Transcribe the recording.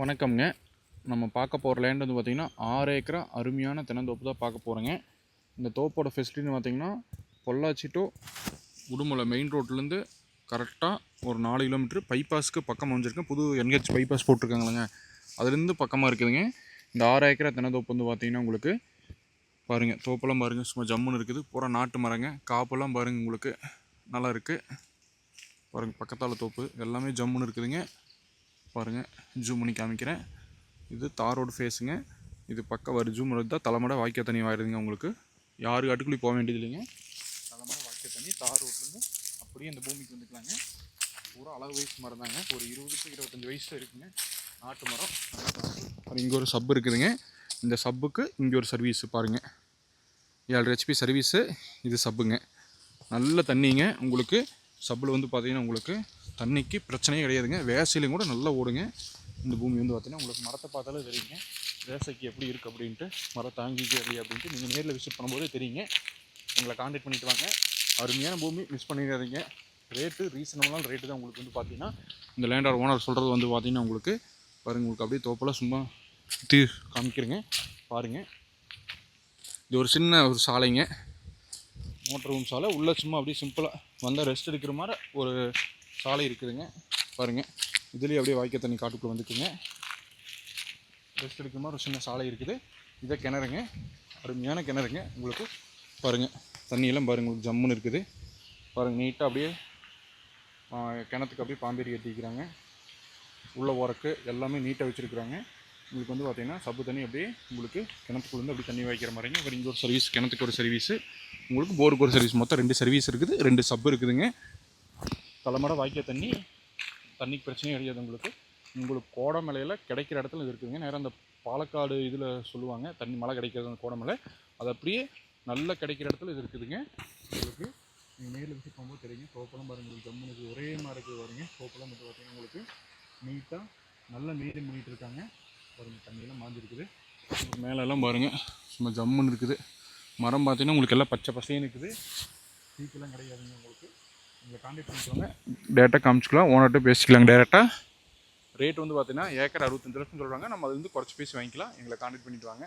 வணக்கம்ங்க. நம்ம பார்க்க போகிற லேண்ட் வந்து பார்த்திங்கன்னா ஆறு ஏக்கரா அருமையான தென்னந்தோப்பு தான் பார்க்க போகிறோங்க இந்த தோப்போட ஃபெசிலிட்டின்னு பார்த்திங்கன்னா பொள்ளாச்சி டு உடுமலை மெயின் ரோட்லேருந்து கரெக்டாக ஒரு நாலு கிலோமீட்டர் பைபாஸ்க்கு பக்கம் அமைஞ்சிருக்கு. புது என்ஹெச் பைபாஸ் போட்டிருக்காங்களேங்க அதுலேருந்து பக்கமாக இருக்குதுங்க. இந்த ஆறு ஏக்கரா தென்னந்தோப்பு வந்து பார்த்திங்கன்னா உங்களுக்கு பாருங்கள் தோப்பெல்லாம் பாருங்கள் சும்மா ஜம்முன்னு இருக்குது. பூரா நாட்டு மரங்க. காப்பெல்லாம் பாருங்கள் உங்களுக்கு நல்லா இருக்குது பாருங்கள் பக்கத்தால் தோப்பு. எல்லாமே ஜம்முன்னு இருக்குதுங்க. பாருங்கள் ஜூம் பண்ணி காமிக்கிறேன். இது தார் ரோடு ஃபேஸுங்க இது பக்கம் வரும் ஜூம் தான் தலைமடை வாய்க்கால் தண்ணி வாயிருதுங்க உங்களுக்கு. யாரு காட்டுக்குள்ளே போக வேண்டியது இல்லைங்க. தலைமடை வாய்க்கால் தண்ணி தார் ரோட்லேருந்து அப்படியே இந்த பூமிக்கு வந்துக்கலாங்க. பூரா அளவு வயசு மரம் தாங்க. ஒரு இருபது டு இருபத்தஞ்சி வயசு இருக்குங்க. நாட்டு மரம். அப்புறம் இங்கே ஒரு சப் இருக்குதுங்க. இந்த சப்புக்கு இங்கே ஒரு சர்வீஸ் பாருங்கள் ஏழு ஹெச்பி சர்வீஸு இது சப்புங்க நல்ல தண்ணிங்க. உங்களுக்கு சப்பில் வந்து பார்த்தீங்கன்னா உங்களுக்கு தண்ணிக்கு பிரச்சனையே கிடையாதுங்க. வேசையிலையும் கூட நல்லா ஓடுங்க. இந்த பூமி வந்து பார்த்தீங்கன்னா உங்களுக்கு மரத்தை பார்த்தாலே தெரியுங்க. வேசைக்கு எப்படி இருக்குது அப்படின்ட்டு மரம் தாங்கிக்கு அப்படி அப்படின்ட்டு நீங்கள் நேரில் விசிட் பண்ணும்போதே தெரியுங்க. உங்களை காண்டாக்ட் பண்ணிட்டு வாங்க. அருமையான பூமி மிஸ் பண்ணிடாதீங்க. ரேட்டு ரீசனபுளான ரேட்டு தான் உங்களுக்கு வந்து பார்த்தீங்கன்னா இந்த லேண்டர் ஓனர் சொல்கிறது வந்து பார்த்தீங்கன்னா உங்களுக்கு பாருங்கள் உங்களுக்கு அப்படியே தோப்பெல்லாம் சும்மா சுற்றி காமிக்கிறேங்க. பாருங்கள் இது ஒரு சின்ன ஒரு சாலைங்க. மோட்டர் ரூம் சாலை. உள்ளே சும்மா அப்படியே சிம்பிளாக வந்தால் ரெஸ்ட் எடுக்கிற மாதிரி ஒரு சாலை இருக்குதுங்க. பாருங்கள் இதுலேயே அப்படியே வாய்க்கால் தண்ணி காட்டுக்குள்ளே வந்துக்குங்க. ரெஸ்ட் எடுக்கிற மாதிரி ஒரு சின்ன சாலை இருக்குது. இதை கிணறுங்க. அருமையான கிணறுங்க. உங்களுக்கு பாருங்கள் தண்ணியெல்லாம் பாருங்கள் உங்களுக்கு ஜம்முன்னு இருக்குது. பாருங்கள் நீட்டாக அப்படியே கிணத்துக்கு அப்படியே பாம்பேரி கட்டிக்கிறாங்க. உள்ள உரக்கு எல்லாமே நீட்டாக வச்சுருக்குறாங்க. உங்களுக்கு வந்து பார்த்திங்கன்னா சப்பு தண்ணி அப்படியே உங்களுக்கு கிணத்துக்குள்ளேருந்து அப்படியே தண்ணி வைக்கிற மாதிரிங்க. அப்புறம் இங்கே ஒரு சர்வீஸ் கிணத்துக்கு ஒரு சர்வீஸு உங்களுக்கு போருக்கு ஒரு சர்வீஸ் மொத்தம் ரெண்டு சர்வீஸ் இருக்குது. ரெண்டு சப்பு இருக்குதுங்க. தலைமுறை வாய்க்கால் தண்ணி தண்ணிக்கு பிரச்சனையும் கிடையாது உங்களுக்கு. உங்களுக்கு கோடமலையில் கிடைக்கிற இடத்துல இது இருக்குதுங்க. நேரம் அந்த பாலக்காடு இதில் சொல்லுவாங்க தண்ணி மழை கிடைக்கிறது அந்த கோடமலை. அது அப்படியே நல்லா கிடைக்கிற இடத்துல இது இருக்குதுங்க. உங்களுக்கு நீங்கள் நேரில் விசிட் பண்ணும்போது தெரியுங்க. கோப்பலம் பாருங்கள் உங்களுக்கு ஜம்முன்னு இருக்குது. ஒரே மாதிரி இருக்குது பாருங்க. தோப்பெல்லாம் மட்டும் பார்த்தீங்கன்னா உங்களுக்கு நீட்டாக நல்ல மெயின்டைன் பண்ணிகிட்டு இருக்காங்க. பாருங்கள் தண்ணியெல்லாம் மாஞ்சிருக்குது. மேலெல்லாம் பாருங்கள் சும்மா ஜம்முன்னு இருக்குது. மரம் பார்த்தீங்கன்னா உங்களுக்கு எல்லாம் பச்சை பசேன்னு இருக்குது. சீக்கெல்லாம் கிடையாதுங்க உங்களுக்கு. உங்களை காண்டாக்ட் பண்ணிக்கோங்க. டேரெக்டாக காமிச்சிக்கலாம் ஓனர்கிட்ட பேசிக்கலாங்க டேரெக்டாக ரேட் வந்து பார்த்தீங்கன்னா ஏக்கர் அறுபத்தஞ்சு லட்சம் சொல்கிறாங்க நம்ம அது வந்து குறைச்சி பேசி வாங்கிக்கலாம். எங்களை காண்டாக்ட் பண்ணிட்டு வாங்க.